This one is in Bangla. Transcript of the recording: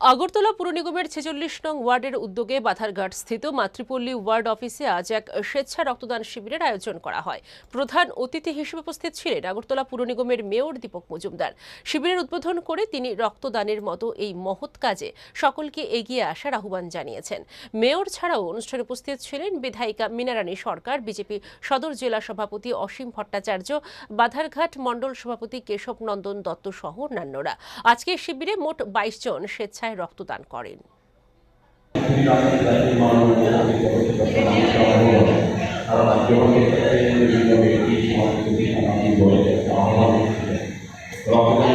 আগরতলা পুর নিগমের ছেচল্লিশ নং ওয়ার্ডের উদ্যোগে বাধারঘাট স্থিত মাতৃপল্লী ওয়ার্ড অফিসে আজ এক স্বেচ্ছা রক্তদান শিবিরের আয়োজন করা হয়। প্রধান অতিথি হিসেবে উপস্থিত ছিলেন আগরতলা পুর নিগমের মেয়র দীপক মজুমদার। শিবিরের উদ্বোধন করে তিনি রক্তদানের মতো এই মহৎ কাজে সকলকে এগিয়ে আসার আহ্বান জানিয়েছেন। মেয়র ছাড়াও অনুষ্ঠানে উপস্থিত ছিলেন বিধায়িকা মিনারানী সরকার, বিজেপি সদর জেলা সভাপতি অসীম ভট্টাচার্য, বাধারঘাট মণ্ডল সভাপতি কেশব নন্দন দত্ত সহ অন্যান্যরা। আজকে শিবিরে মোট বাইশ জন স্বেচ্ছায় রক্তদান করেন। আমাদের